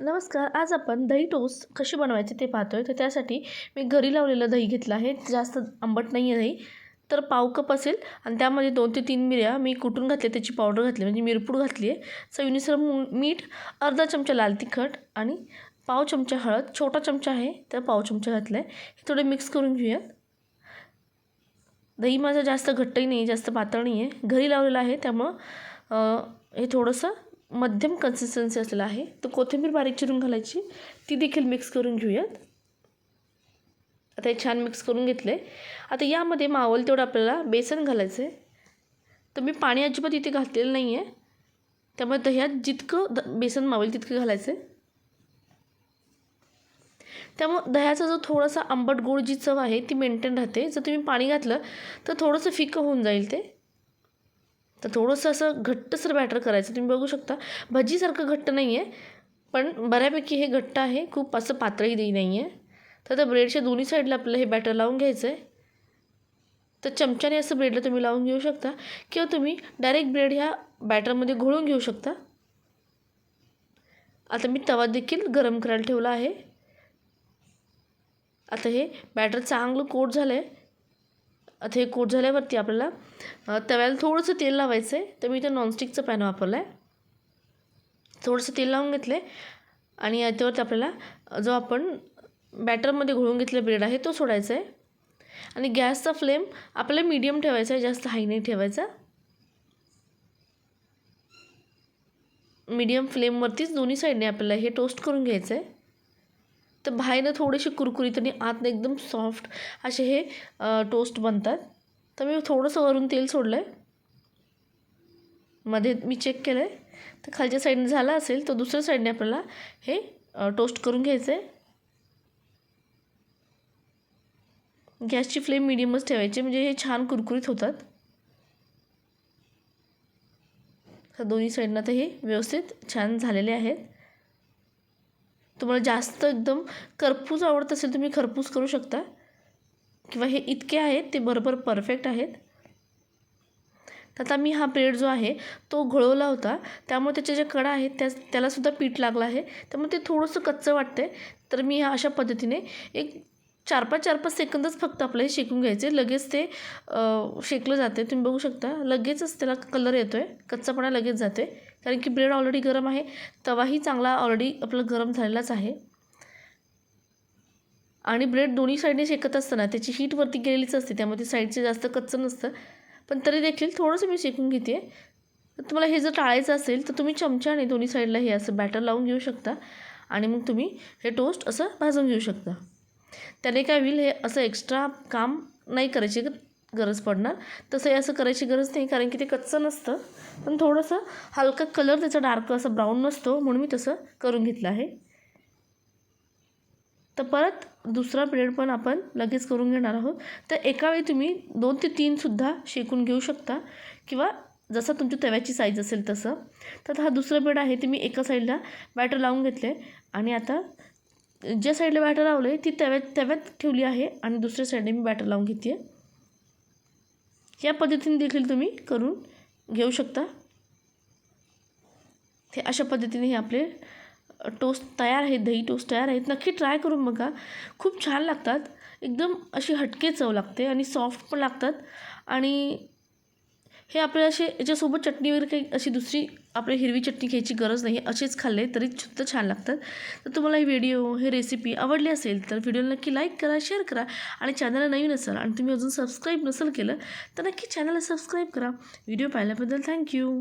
नमस्कार आज आपण दही टोस्ट कशी बनवायचे ते पाहतो आहे तर त्यासाठी मी घरी लावलेलं दही घेतलं आहे. जास्त आंबट नाही आहे दही तर पाव कप असेल. आणि त्यामध्ये दोन ते तीन मिऱ्या मी कुटून घातले त्याची पावडर घातली म्हणजे मिरपूड घातली आहे. चवीनुसार मीठ अर्धा चमचा लाल तिखट आणि पाव चमचा हळद. छोटा चमचा आहे तर पाव चमचा घातला आहे हे थोडे मिक्स करून घेऊयात दही माझं जास्त घट्टही नाही जास्त पातळ नाही आहे घरी लावलेलं आहे त्यामुळं हे थोडंसं मध्यम कन्सिस्टन्सी असलेला आहे. तर कोथिंबीर बारीक चिरून घालायची. ती देखील मिक्स करून घेऊयात. आता हे छान मिक्स करून घेतलं आहे आता यामध्ये मावल तेवढं आपल्याला बेसन घालायचं आहे तर मी पाणी अजिबात इथे घातलेलं नाही आहे त्यामुळे दह्यात जितकं द बेसन मावेल तितकं घालायचं आहे त्यामुळं दह्याचा जो थोडासा आंबट गोड जी चव आहे ती मेंटेन राहते. जर तुम्ही पाणी घातलं तर थोडंसं फिकं होऊन जाईल ते. तर थोडंसं असं घट्टसर बॅटर करायचं. तुम्ही बघू शकता भजीसारखं घट्ट नाही आहे पण बऱ्यापैकी हे घट्ट आहे. खूप असं पातळी देई नाही आहे तर त्या ब्रेडच्या दोन्ही साईडला आपल्याला हे बॅटर लावून घ्यायचं आहे तर चमच्याने असं ब्रेडला तुम्ही लावून घेऊ शकता किंवा तुम्ही डायरेक्ट ब्रेड ह्या बॅटरमध्ये घोळून घेऊ शकता. आता मी तवा देखील गरम करायला ठेवला आहे. आता हे बॅटर चांगलं कोट झालं आहे आता हे कोट झाल्यावरती आपल्याला. तव्याला थोडंसं तेल लावायचं आहे तर मी इथं नॉनस्टिकचं पॅन वापरलं आहे थोडंसं तेल लावून घेतलं आहे आणि याच्यावरती आपल्याला जो आपण बॅटरमध्ये घोळून घेतलेला ब्रेड आहे तो सोडायचा आहे आणि गॅसचा फ्लेम आपल्याला मीडियम ठेवायचा आहे जास्त हाय नाही ठेवायचा. मीडियम फ्लेमवरतीच दोन्ही साईडने आपल्याला हे टोस्ट करून घ्यायचं आहे तर बाहेरनं थोडेसे कुरकुरीत आणि आतनं एकदम सॉफ्ट असे हे टोस्ट बनतात. तर मी थोडंसं वरून तेल सोडलं आहे मध्ये मी चेक केलं आहे तर खालच्या साईडने झाला असेल तर दुसऱ्या साईडने आपल्याला हे टोस्ट करून घ्यायचं आहे गॅसची फ्लेम मिडियमच ठेवायची म्हणजे हे छान कुरकुरीत होतात. तर दोन्ही साईडनं तर हे व्यवस्थित छान झालेले आहेत. तुम्हाला जास्त एकदम खरपूस आवडत असेल तुम्ही खरपूस करू शकता. किंवा हे इतके आहेत ते बरोबर परफेक्ट आहेत. आता मी हा ब्रेड जो आहे तो घोळवला होता. त्यामुळे त्याच्या ज्या कडा आहेत त्या त्यालासुद्धा पीठ लागलं आहे. त्यामुळे ते थोडंसं कच्चं वाटतं आहे तर मी ह्या अशा पद्धतीने एक चार पाच चार पाच सेकंदच फक्त आपलं हे शेकून घ्यायचे. लगेच ते शेकलं जाते तुम्ही बघू शकता. लगेचच त्याला कलर येतो आहे कच्चापणा लगेच जाते कारण की ब्रेड ऑलरेडी गरम आहे. तवाही चांगला ऑलरेडी आपला गरम झालेलाच आहे. आणि ब्रेड दोन्ही साईडने शेकत असताना त्याची हीट वरती गेलेलीच असते. त्यामध्ये साईडचे जास्त कच्चं नसतं. पण तरी देखील थोडंसं मी शेकून घेते. तर तुम्हाला हे जर टाळायचं असेल तर तुम्ही चमच्याने दोन्ही साईडला हे असं बॅटर लावून घेऊ शकता. आणि मग तुम्ही हे टोस्ट असं भाजून घेऊ शकता. त्याने काय होईल हे असं एक्स्ट्रा काम नाही करायचे. गरज पडणार. तसं असं करायची गरज नाही कारण की ते कच्चं नसतं. पण थोडंसं हलका कलर त्याचा डार्क असं ब्राऊन नसतो म्हणून मी तसं करून घेतलं आहे. तर परत दुसरा ब्रेड पण आपण लगेच करून घेणार आहोत. तर एका वेळी तुम्ही दोन ते तीनसुद्धा शेकून घेऊ शकता किंवा जसं तुमची तव्याची साईज असेल तसं. तर हा दुसरा ब्रेड आहे ते मी एका साईडला बॅटर लावून घेतले. आणि आता ज्या साईडला बॅटर लावलं आहे ती तव्यात तव्यात ठेवली आहे आणि दुसऱ्या साईडने मी बॅटर लावून घेते आहे या पद्धतीने देखील तुम्ही करून घेऊ शकता. हे अशा पद्धतीने हे आपले टोस्ट तयार आहेत दही टोस्ट तयार आहेत. नक्की ट्राय करून बघा. खूप छान लागतात. एकदम अशी हटके चव लागते आणि सॉफ्ट पण लागतात. आणि हे आपल्याला असे याच्यासोबत चटणी वगैरे काही अशी दुसरी आपली हिरवी चटणी घ्यायची गरज नाही. असेच खाल्ले तरी सुद्धा छान लागतात. तर तुम्हाला ही व्हिडिओ हे रेसिपी आवडली असेल तर व्हिडिओला नक्की लाईक करा शेअर करा आणि चॅनलला नवीन असाल आणि तुम्ही अजून सबस्क्राईब नसेल केलं तर नक्की चॅनलला सबस्क्राईब करा. व्हिडिओ पाहिल्याबद्दल थँक्यू